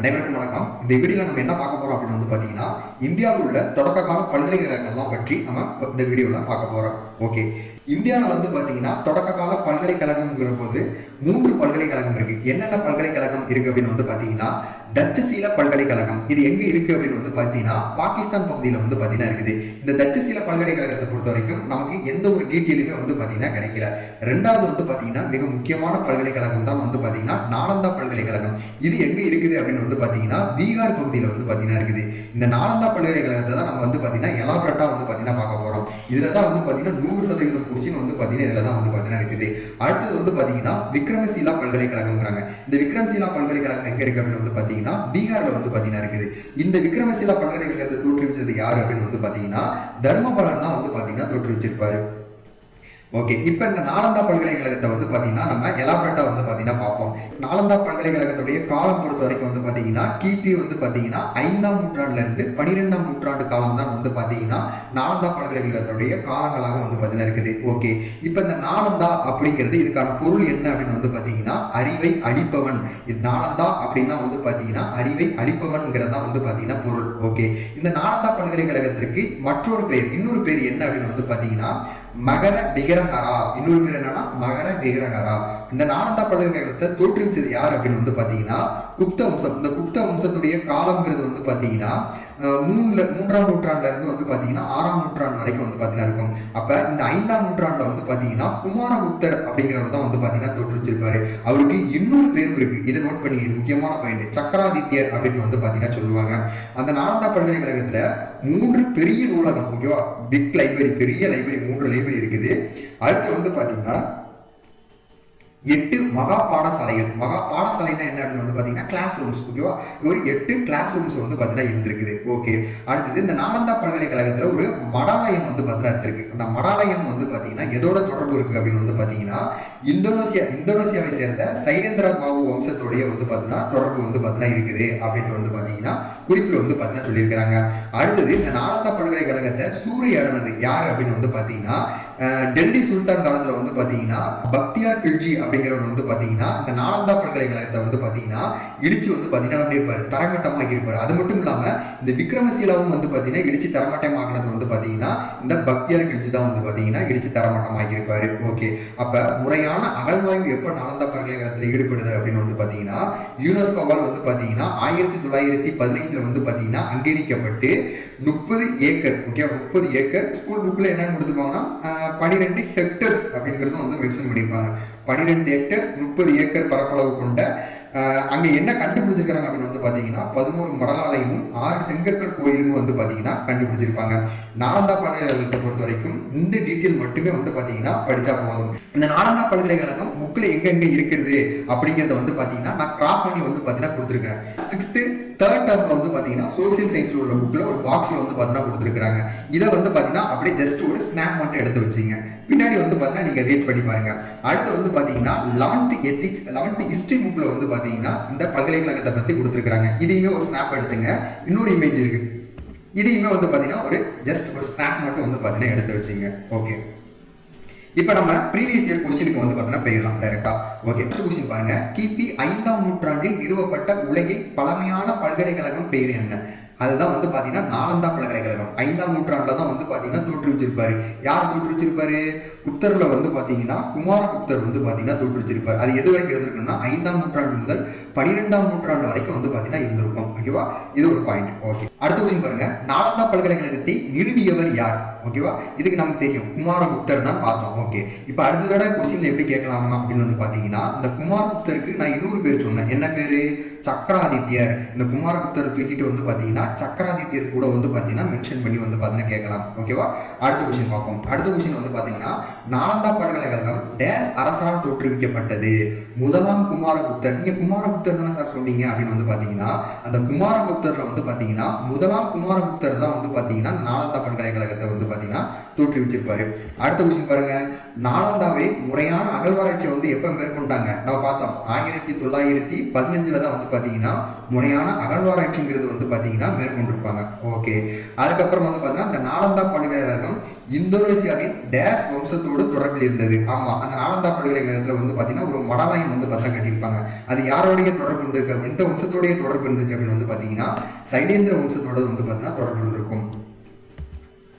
அனைவருக்கும் வணக்கம். இந்த வீடியோல நம்ம என்ன பார்க்க போறோம் அப்படின்னு வந்து பாத்தீங்கன்னா இந்தியாவில் உள்ள தொடக்க கால பல்கலைக்கழகங்கள்லாம் பற்றி நம்ம இந்த வீடியோல பார்க்க போறோம். ஓகே இந்தியாவில் வந்து பாத்தீங்கன்னா தொடக்க கால பல்கலைக்கழகம்ங்கிற போது மூன்று பல்கலைக்கழகம் இருக்கு. என்னென்ன பல்கலைக்கழகம் இருக்கு அப்படின்னு வந்து பாத்தீங்கன்னா தட்சசீல பல்கலைக்கழகம். இது எங்க இருக்கு அப்படின்னு வந்து பாத்தீங்கன்னா பாகிஸ்தான் பகுதியில வந்து பாத்தீங்கன்னா இருக்குது. இந்த தட்சசீல பல்கலைக்கழகத்தை பொறுத்த வரைக்கும் நமக்கு எந்த ஒரு டீட்டெயிலுமே வந்து பாத்தீங்கன்னா கிடைக்கல. ரெண்டாவது வந்து பாத்தீங்கன்னா மிக முக்கியமான பல்கலைக்கழகம் தான் வந்து பாத்தீங்கன்னா நாலந்தா பல்கலைக்கழகம். இது எங்க இருக்குது அப்படின்னு வந்து பாத்தீங்கன்னா பீகார் பகுதியில வந்து பாத்தீங்கன்னா இருக்குது. இந்த நாலந்தா பல்கலைக்கழகத்தை தான் நம்ம வந்து பாத்தீங்கன்னா எலாபரேட்டா வந்து பாத்தீங்கன்னா பார்க்க போறோம் இதுல தான் வந்து பாத்தீங்கன்னா நூறு சதவீதம் கொஸ்டின் வந்து பாத்தீங்கன்னா இதுல தான் வந்து பாத்தீங்கன்னா இருக்குது. அடுத்தது வந்து பாத்தீங்கன்னா விக்ரமசீலா பல்கலைக்கழகம்ங்கிறாங்க. இந்த விக்ரமசீலா பல்கலைக்கழகம் எங்க இருக்கு அப்படின்னு வந்து பாத்தீங்கன்னா பீகார்ல வந்து பாத்தீங்கன்னா இருக்குது. இந்த விக்ரமசீலா பல்கலைக்கழகத்தை தோற்றுவிச்சது யாரு அப்படின்னு வந்து பாத்தீங்கன்னா தர்மபலன் தான் வந்து பாத்தீங்கன்னா தோற்றுவிச்சிருப்பாரு. ஓகே இப்போ இந்த நாலந்தா பல்கலைக்கழகத்தை வந்து பார்த்தீங்கன்னா நம்ம எலாபரேட்டாக வந்து பார்த்தீங்கன்னா பார்ப்போம். நாலந்தா பல்கலைக்கழகத்துடைய காலம் பொறுத்த வரைக்கும் வந்து பார்த்தீங்கன்னா கிபி வந்து பார்த்தீங்கன்னா ஐந்தாம் நூற்றாண்டுலேருந்து பனிரெண்டாம் நூற்றாண்டு காலம் தான் வந்து பார்த்தீங்கன்னா நாலந்தா பல்கலைக்கழகத்துடைய காலங்களாக வந்து பார்த்தீங்கன்னா இருக்குது. ஓகே இப்போ இந்த நாலந்தா அப்படிங்கிறது இதுக்கான பொருள் என்ன அப்படின்னு வந்து பார்த்தீங்கன்னா அறிவை அளிப்பவன். இது நாலந்தா அப்படின்னா வந்து பார்த்தீங்கன்னா அறிவை அளிப்பவன்ங்கிறது தான் வந்து பார்த்தீங்கன்னா பொருள். ஓகே இந்த நாலந்தா பல்கலைக்கழகத்திற்கு மற்றொரு பேர் இன்னொரு பேர் என்ன அப்படின்னு வந்து பார்த்தீங்கன்னா மகர விகரஹரா இன்னொரு பேர் என்னன்னா மகர விகரஹரா இந்த நானந்தா பல்கலைக்கழகத்தை தோற்றுவிச்சது யார் அப்படின்னு வந்து பாத்தீங்கன்னா குப்த வம்சம். இந்த குப்த வம்சத்துடைய காலம்ங்கிறது வந்து பாத்தீங்கன்னா மூணுல மூன்றாம் நூற்றாண்டுல இருந்து வந்து பாத்தீங்கன்னா ஆறாம் நூற்றாண்டு வரைக்கும் வந்து பாத்தீங்கன்னா இருக்கும். அப்ப இந்த ஐந்தாம் நூற்றாண்டுல வந்து பாத்தீங்கன்னா குமாரகுப்தர் அப்படிங்கிறவர் தான் வந்து பாத்தீங்கன்னா தோற்றுவிச்சிருப்பாரு அவருக்கு இன்னொரு பேரும் இருக்கு. இதை நோட் பண்ணி இது முக்கியமான பாயிண்ட் சக்கராதித்யர் அப்படின்னு வந்து பாத்தீங்கன்னா சொல்லுவாங்க. அந்த நாலந்தா பல்கலைக்கழகத்துல மூன்று பெரிய நூலகம் ஓகேவா பிக் லைப்ரரி பெரிய லைப்ரரி மூன்று லைப்ரரி இருக்குது. அடுத்து வந்து பாத்தீங்கன்னா எட்டு மகா பாடசாலைகள். மகா பாடசாலைனா என்ன அப்படின்னு வந்து பாத்தீங்கன்னா கிளாஸ் ரூம்ஸ் ஓகேவா ஒரு எட்டு கிளாஸ் ரூம்ஸ் வந்து பாத்தீங்கன்னா இருந்திருக்குது. ஓகே அடுத்தது இந்த நாலந்தா பல்கலைக்கழகத்துல ஒரு மடாலயம் வந்து பாத்தீங்கன்னா இருந்திருக்கு. அந்த மடாலயம் வந்து பாத்தீங்கன்னா எதோட தொடர்பு இருக்கு அப்படின்னு வந்து பாத்தீங்கன்னா இந்தோனேசியா இந்தோனேசியாவை சேர்ந்த சைலேந்திர பாபு வம்சத்துடைய வந்து பாத்தீங்கன்னா தொடர்பு வந்து பாத்தீங்கன்னா இருக்குது அப்படின்னு வந்து பாத்தீங்கன்னா குறிப்பில் வந்து பாத்தீங்கன்னா சொல்லியிருக்கிறாங்க. அடுத்தது இந்த நாலந்தா பல்கலைக்கழகத்தை சூரிய சூறையாடினது யார் அப்படின்னு வந்து பாத்தீங்கன்னா டெல்லி சுல்தான் காலத்துல வந்து பாத்தீங்கன்னா பக்தியார் கில்ஜி அப்படிங்கிறவர் வந்து பாத்தீங்கன்னா இந்த நாலந்தா பல்கலைக்கழகத்தை வந்து பாத்தீங்கன்னா இடிச்சு வந்து பாத்தீங்கன்னா அப்படி இருப்பாரு தரமட்டமாக இருப்பாரு அது மட்டும் இல்லாம இந்த விக்ரமசீலாவும் வந்து பாத்தீங்கன்னா இடிச்சு தரமட்டமாக்கினது வந்து பாத்தீங்கன்னா இந்த பக்தியார் கில்ஜி தான் வந்து பாத்தீங்கன்னா இடிச்சு தரமட்டமாக இருப்பாரு ஓகே. அப்ப முறையான அகழ்வாய்வு எப்ப நாலந்தா பல்கலைக்கழகத்தில் ஈடுபடுது அப்படின்னு வந்து பாத்தீங்கன்னா யுனெஸ்கோவால் வந்து பாத்தீங்கன்னா ஆயிரத்தி தொள்ளாயிரத்தி பதினைந்துல வந்து பாத்தீங்கன்னா அங்கீகரிக்கப்பட்டு முப்பது ஏக்கர் ஓகே முப்பது ஏக்கர் ஸ்கூல் புக்ல என்னன்னு கொடுத்துருப்பாங்கன்னா பனிரெண்டு ஹெக்டர்ஸ் அப்படிங்கிறதும் வந்து மென்ஷன் பண்ணியிருப்பாங்க. பனிரெண்டு ஹெக்டர்ஸ் முப்பது ஏக்கர் பரப்பளவு கொண்ட அங்க என்ன கண்டுபிடிச்சிருக்காங்க அப்படின்னு வந்து பாத்தீங்கன்னா பதினோரு மடலாலயமும் ஆறு செங்கற்கள் கோயிலும் வந்து பாத்தீங்கன்னா கண்டுபிடிச்சிருப்பாங்க. நாலந்தா பல்கலைக்கழகத்தை பொறுத்த வரைக்கும் இந்த டீட்டெயில் மட்டுமே வந்து பாத்தீங்கன்னா படிச்சா போதும். இந்த நாலந்தா பல்கலைக்கழகம் புக்ல எங்க எங்க இருக்குது அப்படிங்கறத வந்து பாத்தீங்கன்னா நான் கிராப் பண்ணி வந்து பாத்தீங்கன்னா கொடுத்துருக்கேன் சிக்ஸ்த்து தேர்ட் டேர்ம்ல வந்து பாத்தீங்கன்னா சோசியல் சயின்ஸ்ல உள்ள புக்ல ஒரு பாக்ஸ்ல வந்து பாத்தீங்கன்னா கொடுத்துருக்காங்க இதை வந்து பாத்தீங்கன்னா அப்படியே ஜஸ்ட் ஒரு ஸ்னாப் மட்டும் எடுத்து வச்சிங்க. பின்னாடி வந்து பாத்தீங்கன்னா நீங்க ரீட் பண்ணி பாருங்க. அடுத்து வந்து பாத்தீங்கன்னா லெவன்த் எத்திக்ஸ் லெவன்த் ஹிஸ்டரி புக்ல வந்து பாத்தீங்கன்னா இந்த பல்கலைக்கழகத்தை பத்தி கொடுத்துருக்காங்க இதையுமே ஒரு ஸ்னாப் எடுத்துங்க. இன்னொரு இமேஜ் இருக்கு. இதையுமே வந்து பாத்தீங்கன்னா ஒரு ஜஸ்ட் ஒரு ஸ்னாப் மட்டும் வந்து பாத்தீங்கன்னா எடுத்து வச்சிங்க. ஓகே இப்போ நம்ம ப்ரீவியஸ் இயர் கொஸ்டினுக்கு வந்து பார்த்தீங்கன்னா போயிடலாம் டைரக்டா ஓகே ஃபர்ஸ்ட் கொஸ்டின் பாருங்க. கிபி ஐந்தாம் நூற்றாண்டில் நிறுவப்பட்ட உலகின் பழமையான பல்கலைக்கழகம் பெயர் என்ன? அதுதான் வந்து பாத்தீங்கன்னா நாலந்தா பல்கலைக்கழகம். ஐந்தாம் நூற்றாண்டுல தான் வந்து பாத்தீங்கன்னா தோற்றுவிச்சிருப்பாரு யார் தோற்றுவிச்சிருப்பாரு குப்தர்ல வந்து பாத்தீங்கன்னா குமாரகுப்தர் வந்து பாத்தீங்கன்னா தோற்றுவிச்சிருப்பாரு அது எது வரைக்கும் இருந்திருக்குன்னா ஐந்தாம் நூற்றாண்டு முதல் பனிரெண்டாம் நூற்றாண்டு வரைக்கும் வந்து பாத்தீங்கன்னா இருந்திருக்கும். ஓகேவா? இது ஒரு பாயிண்ட் ஓகே. அடுத்த கொஸ்டின் பாருங்க. நாலந்தா பல்கலைக்கழகத்தை நிறுவியவர் யார்? ஓகேவா? இதுக்கு நமக்கு தெரியும். குமாரகுப்தர் தான் பார்த்தோம். ஓகே. இப்போ அடுத்ததோட கொஸ்டின்ல எப்படி கேட்கலாமா அப்படின்னு வந்து பாத்தீங்கன்னா இந்த குமாரகுப்தருக்கு நான் இன்னொரு பேர் சொன்னேன். என்ன பேரு? சக்கராதித்யர். இந்த குமாரகுப்தர் தூக்கிட்டு வந்து பாத்தீங்கன்னா சக்கராதித்யர் கூட வந்து பாத்தீங்கன்னா மென்ஷன் பண்ணி வந்து பாத்தீங்கன்னா கேட்கலாம். ஓகேவா அடுத்த கொஸ்டின் பார்ப்போம். அடுத்த கொஸ்டின் வந்து பாத்தீங்கன்னா நாலந்தா பல்கலைக்கழகம் டேஸ் அரசரால் தோற்றுவிக்கப்பட்டது. முதலாம் குமாரகுப்தர். நீங்க குமாரகுப்தர் தானே சார் சொன்னீங்க அப்படின்னு வந்து பாத்தீங்கன்னா அந்த குமாரகுப்தர்ல வந்து பாத்தீங்கன்னா முதலாம் குமாரகுப்தர் தான் வந்து பாத்தீங்கன்னா நாலந்தா பல்கலைக்கழகத்தை வந்து பாத்தீங்கன்னா தோற்றுவிச்சிருப்பாரு. அடுத்த கொஸ்டின் பாருங்க. நாலந்தாவை முறையான அகழ்வாராய்ச்சி வந்து எப்ப மேற்கொண்டாங்க? நம்ம பார்த்தோம். ஆயிரத்தி தொள்ளாயிரத்தி பதினஞ்சில் தான் வந்து பாத்தீங்கன்னா முறையான அகழ்வாராய்ச்சிங்கிறது வந்து பாத்தீங்கன்னா மேற்கொண்டிருப்பாங்க. ஓகே அதுக்கப்புறம் வந்து பாத்தீங்கன்னா இந்த நாலந்தா பல்கலைக்கழகம் இந்தோனேசியாவின் டேஸ் வம்சத்தோடு தொடர்பில் இருந்தது. ஆமா அந்த நாலந்தா பல்கலைக்கழகத்துல வந்து பாத்தீங்கன்னா ஒரு மடாலயம் வந்து பத்திரம் கட்டியிருப்பாங்க. அது யாரோடைய தொடர்பு இருந்திருக்கு? எந்த வம்சத்தோடைய தொடர்பு இருந்துச்சு அப்படின்னு வந்து பாத்தீங்கன்னா சைலேந்திர வம்சத்தோட வந்து பாத்தீங்கன்னா தொடர்பு இருந்திருக்கும்.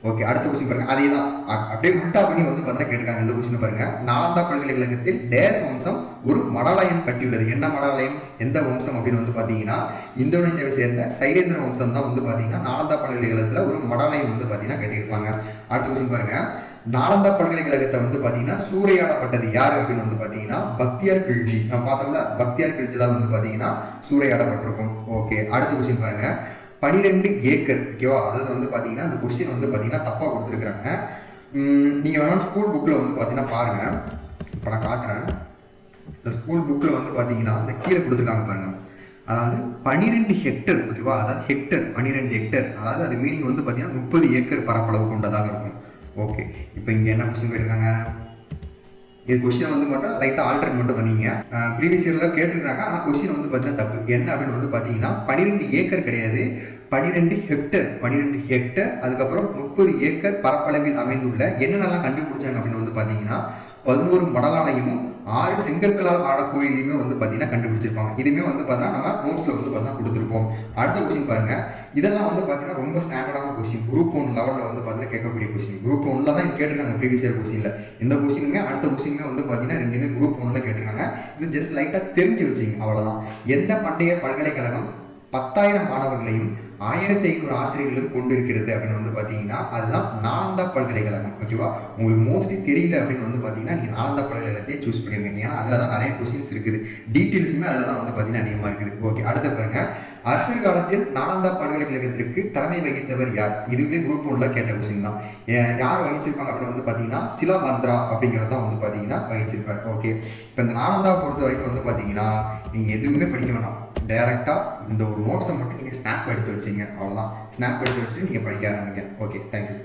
ஓகே அடுத்த கொஸ்டின் பாருங்க. அதே தான் அப்படியே உல்டா பண்ணி வந்து பார்த்தீங்கன்னா கேட்டிருக்காங்க இந்த கொஸ்டின் பாருங்க. நாலந்தா பல்கலைக்கழகத்தில் டேஸ் வம்சம் ஒரு மடாலயம் கட்டியுள்ளது. என்ன மடாலயம்? எந்த வம்சம் அப்படின்னு வந்து பார்த்தீங்கன்னா இந்தோனேஷியாவை சேர்ந்த சைலேந்திர வம்சம் தான் வந்து பார்த்தீங்கன்னா நாலந்தா பல்கலைக்கழகத்தில் ஒரு மடாலயம் வந்து பார்த்தீங்கன்னா கட்டியிருப்பாங்க அடுத்த கொஸ்டின் பாருங்க. நாலந்தா பல்கலைக்கழகத்தை வந்து பார்த்தீங்கன்னா சூறையாடப்பட்டது யார் அப்படின்னு வந்து பார்த்தீங்கன்னா பக்தியார் கிழ்ச்சி நம்ம பார்த்தோம்ல பக்தியார் கிழ்ச்சி தான் வந்து பார்த்தீங்கன்னா சூறையாடப்பட்டிருக்கும். ஓகே அடுத்த கொஸ்டின் பாருங்க. பனிரெண்டு ஏக்கர் ஓகேவா அதாவது வந்து பார்த்தீங்கன்னா அந்த கொஸ்டின் வந்து பார்த்தீங்கன்னா தப்பாக கொடுத்துருக்குறாங்க. நீங்கள் வேணாலும் ஸ்கூல் புக்கில் வந்து பார்த்தீங்கன்னா பாருங்கள் இப்போ நான் காட்டுறேன். இந்த ஸ்கூல் புக்கில் வந்து பார்த்தீங்கன்னா அந்த கீழே கொடுத்துருக்காங்க பாருங்கள் அதாவது பனிரெண்டு ஹெக்டர் ஓகேவா அதாவது ஹெக்டர் பன்னிரெண்டு ஹெக்டர் அதாவது அது மீனிங் வந்து பார்த்தீங்கன்னா முப்பது ஏக்கர் பரப்பளவு கொண்டதாக இருக்கும். ஓகே இப்போ இங்கே என்ன கொஸ்டின் போயிருக்காங்க? இது கொஸ்டின் வந்து மட்டும் லைட்டாக ஆல்டர் மட்டும் பண்ணீங்க. ப்ரீவியஸ் இயரில் கேட்டிருக்காங்க. ஆனால் கொஸ்டின் வந்து பார்த்தீங்கன்னா தப்பு. என்ன அப்படின்னு வந்து பார்த்தீங்கன்னா பன்னிரெண்டு ஏக்கர் கிடையாது. பன்னிரெண்டு ஹெக்டர் பன்னிரெண்டு ஹெக்டர் அதுக்கப்புறம் முப்பது ஏக்கர் பரப்பளவில் அமைந்துள்ள என்னென்னலாம் கண்டுபிடிச்சாங்க அப்படின்னு வந்து பார்த்தீங்கன்னா பதினோரு மடலாலயமும் ஆறு செங்கற்களால் ஆட கோயிலையுமே வந்து பார்த்தீங்கன்னா கண்டுபிடிச்சிருப்பாங்க. இதுவுமே வந்து பார்த்தீங்கன்னா நம்ம நோட்ஸில் வந்து பார்த்தீங்கன்னா கொடுத்துருப்போம். அடுத்த கொஸ்டின் பாருங்க. இதெல்லாம் வந்து பார்த்தீங்கன்னா ரொம்ப ஸ்டாண்டர்டான கொஸ்டின் குரூப் ஒன் லெவலில் வந்து பார்த்தீங்கன்னா கேட்கக்கூடிய கொஸ்டின் குரூப் ஒன்ல தான் இது கேட்டிருக்காங்க ப்ரீவியஸ் இயர் கொஸ்டினில் இந்த கொஸ்டினுமே அடுத்த கொஸ்டினுமே வந்து பார்த்தீங்கன்னா ரெண்டுமே குரூப் ஒன்ல கேட்டிருக்காங்க. இது ஜஸ்ட் லைட்டாக தெரிஞ்சு வச்சிங்க அவ்வளோதான் எந்த பண்டைய பல்கலைக்கழகம் பத்தாயிரம் மாணவர்களையும் ஆயிரத்தி ஐநூறு ஆசிரியர்களும் கொண்டிருக்கிறது அப்படின்னு வந்து பார்த்தீங்கன்னா அதுதான் நாலந்தா பல்கலைக்கழகம் ஓகேவா உங்களுக்கு மோஸ்ட்லி தெரியல அப்படின்னு வந்து பார்த்தீங்கன்னா நீங்கள் நாலந்தா பல்கலைக்கழகத்தையே சூஸ் பண்ணியிருக்கீங்க ஏன்னா அதில் தான் நிறைய கொஸ்டின்ஸ் இருக்குது. டீட்டெயில்ஸுமே அதில் தான் வந்து பார்த்தீங்கன்னா அதிகமாக இருக்குது. ஓகே அடுத்த பாருங்க. அரசர் காலத்தில் நாலந்தா பல்கலைக்கழகத்திற்கு தலைமை வகித்தவர் யார்? இதுவே குரூப் ஒன்ல கேட்ட கொஸ்டின் தான். யார் வகிச்சிருப்பாங்க அப்படின்னு வந்து பார்த்தீங்கன்னா சிலாபந்திரா அப்படிங்கிறது தான் வந்து பார்த்தீங்கன்னா வகிச்சிருப்பார். ஓகே இப்போ இந்த நாலந்தா பொறுத்த வரைக்கும் வந்து பார்த்தீங்கன்னா நீங்கள் எதுவுமே படிக்க வேணாம். டைரெக்டாக இந்த ஒரு நோட்ஸை மட்டும் நீங்கள் ஸ்னாப் எடுத்து வச்சிங்க. அவ்வளோதான் ஸ்னாப் எடுத்து வச்சுட்டு நீங்கள் படிக்க ஆரம்பிங்க. Okay thank you